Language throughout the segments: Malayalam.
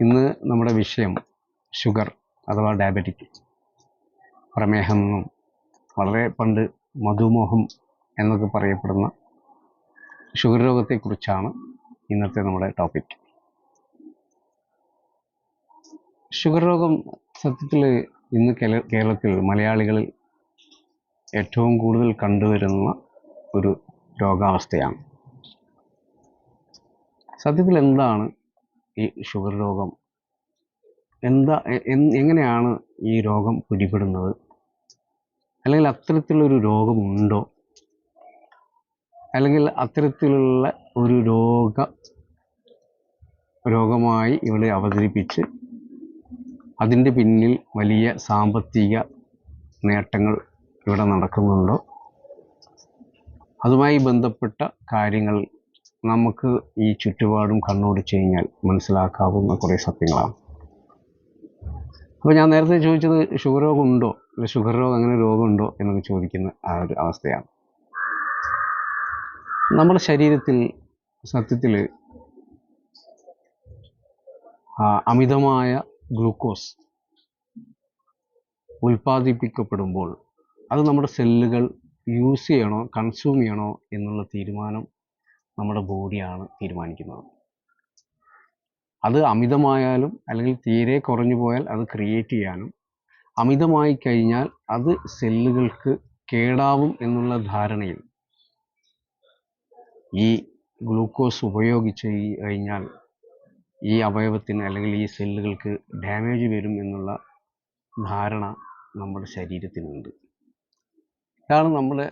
ഇന്ന് നമ്മുടെ വിഷയം ഷുഗർ അഥവാ ഡയബറ്റിക്. പ്രമേഹം എന്നും വളരെ പണ്ട് മധുമോഹം എന്നൊക്കെ പറയപ്പെടുന്ന ഷുഗർ രോഗത്തെക്കുറിച്ചാണ് ഇന്നത്തെ നമ്മുടെ ടോപ്പിക്. ഷുഗർ രോഗം സത്യത്തിൽ ഇന്ന് കേരളത്തിൽ മലയാളികളിൽ ഏറ്റവും കൂടുതൽ കണ്ടുവരുന്ന ഒരു രോഗാവസ്ഥയാണ്. സത്യത്തിൽ എന്താണ് ഈ ഷുഗർ രോഗം. എന്താ എങ്ങനെയാണ് ഈ രോഗം പിടിപെടുന്നത്? അല്ലെങ്കിൽ അത്തരത്തിലൊരു രോഗമുണ്ടോ? അല്ലെങ്കിൽ അത്തരത്തിലുള്ള ഒരു രോഗ രോഗമായി ഇവിടെ അവതരിപ്പിച്ച് അതിന്റെ പിന്നിൽ വലിയ സാമ്പത്തിക നേട്ടങ്ങൾ ഇവിടെ നടക്കുന്നുണ്ടോ? അതുമായി ബന്ധപ്പെട്ട കാര്യങ്ങൾ നമുക്ക് ഈ ചുറ്റുപാടും കണ്ണോടിച്ച് കഴിഞ്ഞാൽ മനസ്സിലാക്കാവുന്ന കുറേ സത്യങ്ങളാണ്. അപ്പോൾ ഞാൻ നേരത്തെ ചോദിച്ചത് ഷുഗർ രോഗം ഉണ്ടോ? അല്ലെ ഷുഗർ രോഗം അങ്ങനെ രോഗമുണ്ടോ എന്നൊക്കെ ചോദിക്കുന്ന ആ ഒരു അവസ്ഥയാണ്. നമ്മുടെ ശരീരത്തിൽ സത്യത്തിൽ അമിതമായ ഗ്ലൂക്കോസ് ഉൽപ്പാദിപ്പിക്കപ്പെടുമ്പോൾ അത് നമ്മുടെ സെല്ലുകൾ യൂസ് ചെയ്യണോ കൺസ്യൂം ചെയ്യണോ എന്നുള്ള തീരുമാനം നമ്മുടെ ബോഡിയാണ് തീരുമാനിക്കുന്നത്. അത് അമിതമായാലും അല്ലെങ്കിൽ തീരെ കുറഞ്ഞു പോയാൽ അത് ക്രിയേറ്റ് ചെയ്യാനും അമിതമായി കഴിഞ്ഞാൽ അത് സെല്ലുകൾക്ക് കേടാവും എന്നുള്ള ധാരണയിൽ ഈ ഗ്ലൂക്കോസ് ഉപയോഗിച്ച് കഴിഞ്ഞാൽ ഈ അവയവത്തിന് അല്ലെങ്കിൽ ഈ സെല്ലുകൾക്ക് ഡാമേജ് വരും എന്നുള്ള ധാരണ നമ്മുടെ ശരീരത്തിനുണ്ട്. ഇതാണ് നമ്മുടെ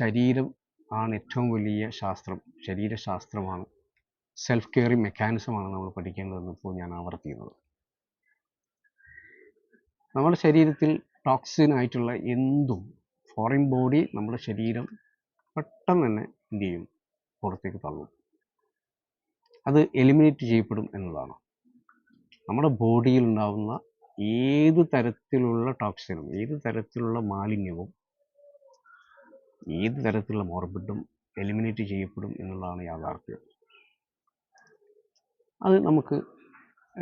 ശരീരം ആണ് ഏറ്റവും വലിയ ശാസ്ത്രം ശരീരശാസ്ത്രമാണ്. സെൽഫ് കെയറിങ് മെക്കാനിസമാണ് നമ്മൾ പഠിക്കേണ്ടതെന്ന് ഇപ്പോൾ ഞാൻ ആവർത്തിക്കുന്നത്. നമ്മുടെ ശരീരത്തിൽ ടോക്സിൻ ആയിട്ടുള്ള എന്തും ഫോറിൻ ബോഡി നമ്മുടെ ശരീരം പെട്ടെന്ന് തന്നെ എന്ത് ചെയ്യും? പുറത്തേക്ക് തള്ളും. അത് എലിമിനേറ്റ് ചെയ്യപ്പെടും എന്നതാണ്. നമ്മുടെ ബോഡിയിൽ ഉണ്ടാകുന്ന ഏത് തരത്തിലുള്ള ടോക്സിനും ഏത് തരത്തിലുള്ള മാലിന്യവും ഏത് തരത്തിലുള്ള മോർബിഡും എലിമിനേറ്റ് ചെയ്യപ്പെടും എന്നുള്ളതാണ് യാഥാർത്ഥ്യം. അത് നമുക്ക്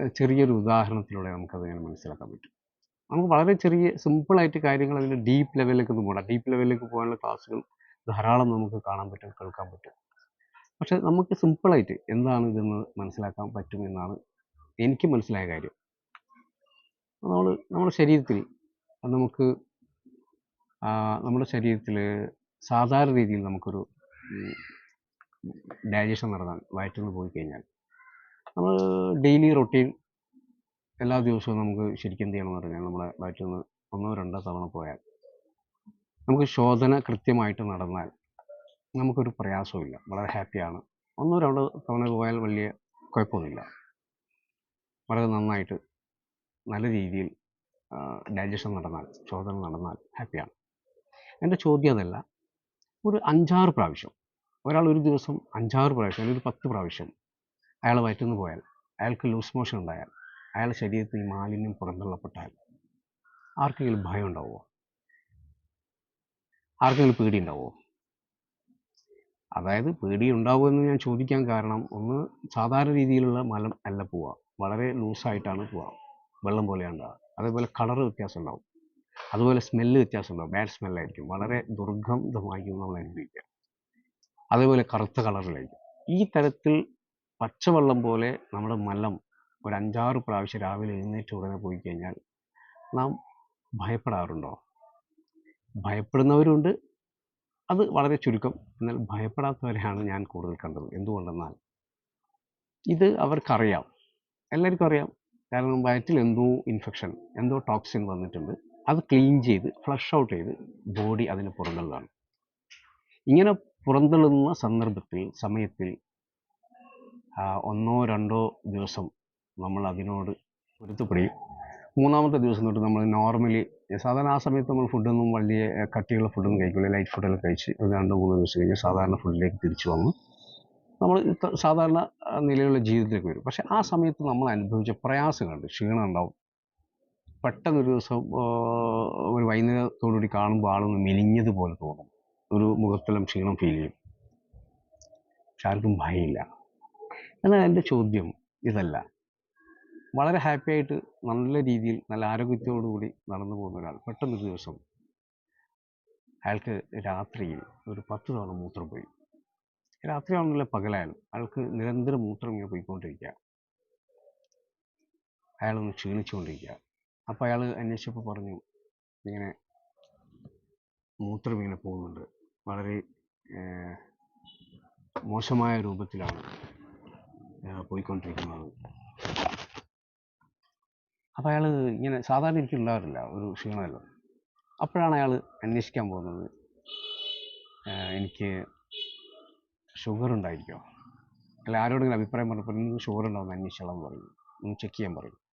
ചെറിയൊരു ഉദാഹരണത്തിലൂടെ നമുക്കതിങ്ങനെ മനസ്സിലാക്കാൻ പറ്റും. നമുക്ക് വളരെ ചെറിയ സിമ്പിളായിട്ട് കാര്യങ്ങൾ അതിന്റെ ഡീപ്പ് ലെവലിലേക്ക് ഒന്നും പോകണം. ഡീപ്പ് ലെവലിലേക്ക് പോകാനുള്ള ക്ലാസ്സുകൾ ധാരാളം നമുക്ക് കാണാൻ പറ്റും കേൾക്കാൻ പറ്റും. പക്ഷെ നമുക്ക് സിമ്പിളായിട്ട് എന്താണ് ഇതെന്ന് മനസ്സിലാക്കാൻ പറ്റും എന്നാണ് എനിക്ക് മനസ്സിലായ കാര്യം. നമ്മൾ നമ്മുടെ ശരീരത്തിൽ നമുക്ക് നമ്മുടെ ശരീരത്തിൽ സാധാരണ രീതിയിൽ നമുക്കൊരു ഡൈജഷൻ നടന്നാൽ വയറ്റിൽ നിന്ന് പോയി കഴിഞ്ഞാൽ നമ്മൾ ഡെയിലി റൊട്ടീൻ എല്ലാ ദിവസവും നമുക്ക് ശരിക്കും എന്ത് ചെയ്യണമെന്ന് പറഞ്ഞാൽ നമ്മളെ വയറ്റിൽ നിന്ന് ഒന്നോ രണ്ടോ തവണ പോയാൽ നമുക്ക് ശോധന കൃത്യമായിട്ട് നടന്നാൽ നമുക്കൊരു പ്രയാസമില്ല വളരെ ഹാപ്പിയാണ് ഒന്നോ രണ്ടോ തവണ പോയാൽ വലിയ കുഴപ്പമൊന്നുമില്ല. വളരെ നന്നായിട്ട് നല്ല രീതിയിൽ ഡൈജഷൻ നടന്നാൽ ശോധന നടന്നാൽ ഹാപ്പിയാണ് എന്റെ ചോദ്യം അതല്ല. ഒരു അഞ്ചാറ് പ്രാവശ്യം. ഒരാൾ ഒരു ദിവസം അഞ്ചാറ് പ്രാവശ്യം അല്ലെങ്കിൽ ഒരു പത്ത് പ്രാവശ്യം അയാൾ വയറ്റുന്നു പോയാൽ അയാൾക്ക് ലൂസ് മോഷൻ ഉണ്ടായാൽ അയാളുടെ ശരീരത്തിൽ മാലിന്യം പുറന്തള്ളപ്പെട്ടാൽ ആർക്കെങ്കിലും ഭയം ഉണ്ടാവുമോ ആർക്കെങ്കിലും പേടി ഉണ്ടാവുമോ അതായത് പേടി ഉണ്ടാവുമെന്ന് ഞാൻ ചോദിക്കാൻ കാരണം ഒന്ന് സാധാരണ രീതിയിലുള്ള മലം അല്ല പോവുക. വളരെ ലൂസായിട്ടാണ് പോവുക. വെള്ളം പോലെയാണ് ഉണ്ടാവുക. അതേപോലെ കളർ വ്യത്യാസം ഉണ്ടാവും. അതുപോലെ സ്മെല്ല് വ്യത്യാസം ഉണ്ടാവും ബാഡ് സ്മെല്ലായിരിക്കും വളരെ ദുർഗന്ധമായിരിക്കും. നമ്മൾ അനുഭവിക്കുക അതേപോലെ കറുത്ത കളറിലായിരിക്കും ഈ തരത്തിൽ പച്ചവെള്ളം പോലെ നമ്മുടെ മലം ഒരു അഞ്ചാറ് പ്രാവശ്യം രാവിലെ എഴുന്നേറ്റ് ഉടനെ പോയി കഴിഞ്ഞാൽ നാം ഭയപ്പെടാറുണ്ടോ? ഭയപ്പെടുന്നവരുണ്ട്. അത് വളരെ ചുരുക്കം. എന്നാൽ ഭയപ്പെടാത്തവരെയാണ് ഞാൻ കൂടുതൽ കണ്ടത്. എന്തുകൊണ്ടെന്നാൽ ഇത് അവർക്കറിയാം. എല്ലാവർക്കും അറിയാം. കാരണം വയറ്റിൽ എന്തോ ഇൻഫെക്ഷൻ എന്തോ ടോക്സിൻ വന്നിട്ടുണ്ട്. അത് ക്ലീൻ ചെയ്ത് ഫ്ലഷ് ഔട്ട് ചെയ്ത് ബോഡി അതിന് പുറന്തള്ളതാണ് ഇങ്ങനെ പുറന്തള്ളുന്ന സന്ദർഭത്തിൽ സമയത്തിൽ ഒന്നോ രണ്ടോ ദിവസം നമ്മൾ അതിനോട് പൊരുത്തപ്പെടുകയും മൂന്നാമത്തെ ദിവസം തൊട്ട് നമ്മൾ നോർമലി സാധാരണ ആ സമയത്ത് നമ്മൾ ഫുഡൊന്നും വലിയ കട്ടിയുള്ള ഫുഡൊന്നും കഴിക്കില്ല ലൈറ്റ് ഫുഡെല്ലാം കഴിച്ച് ഒരു രണ്ടോ മൂന്നോ ദിവസം കഴിഞ്ഞ് സാധാരണ ഫുഡിലേക്ക് തിരിച്ചു വന്നു നമ്മൾ സാധാരണ നിലയിലുള്ള ജീവിതത്തിലേക്ക് വരും. പക്ഷേ ആ സമയത്ത് നമ്മൾ അനുഭവിച്ച പ്രയാസങ്ങളുണ്ട് ക്ഷീണം ഉണ്ടാവും പെട്ടെന്ന് ഒരു ദിവസം ഒരു വൈകുന്നേരത്തോടുകൂടി കാണുമ്പോൾ ആളൊന്ന് മെലിഞ്ഞതുപോലെ തോന്നും. ഒരു മുഖത്തെല്ലാം ക്ഷീണം ഫീൽ ചെയ്യും. പക്ഷെ ആർക്കും ഭയമില്ല. എന്നാൽ എന്റെ ചോദ്യം ഇതല്ല. വളരെ ഹാപ്പി ആയിട്ട് നല്ല രീതിയിൽ നല്ല ആരോഗ്യത്തോടുകൂടി നടന്നു പോകുന്ന ഒരാൾ പെട്ടെന്നൊരു ദിവസം അയാൾക്ക് രാത്രിയിൽ ഒരു പത്ത് തവണ മൂത്രം പോയി. രാത്രിയാണെന്നില്ല പകലായാലും അയാൾക്ക് നിരന്തരം മൂത്രം ഇങ്ങനെ പോയിക്കൊണ്ടിരിക്കുക. അയാളൊന്ന് ക്ഷീണിച്ചുകൊണ്ടിരിക്കുക. അപ്പോൾ അയാൾ അന്വേഷിച്ചപ്പോൾ പറഞ്ഞു ഇങ്ങനെ മൂത്രം ഇങ്ങനെ പോകുന്നുണ്ട്. വളരെ മോശമായ രൂപത്തിലാണ് പോയിക്കൊണ്ടിരിക്കുന്നത്. അപ്പോൾ അയാൾ ഇങ്ങനെ സാധാരണ എനിക്ക് ഉണ്ടാകാറില്ല ഒരു ക്ഷീണമല്ലോ. അപ്പോഴാണ് അയാൾ അന്വേഷിക്കാൻ പോകുന്നത് എനിക്ക് ഷുഗർ ഉണ്ടായിരിക്കോ? അല്ല ആരോടെങ്കിലും അഭിപ്രായം പറഞ്ഞപ്പോൾ നിങ്ങൾക്ക് ഷുഗർ ഉണ്ടാവുമെന്ന് അന്വേഷിച്ചോളാം പറയും. ഒന്ന് ചെക്ക് ചെയ്യാൻ പറയും.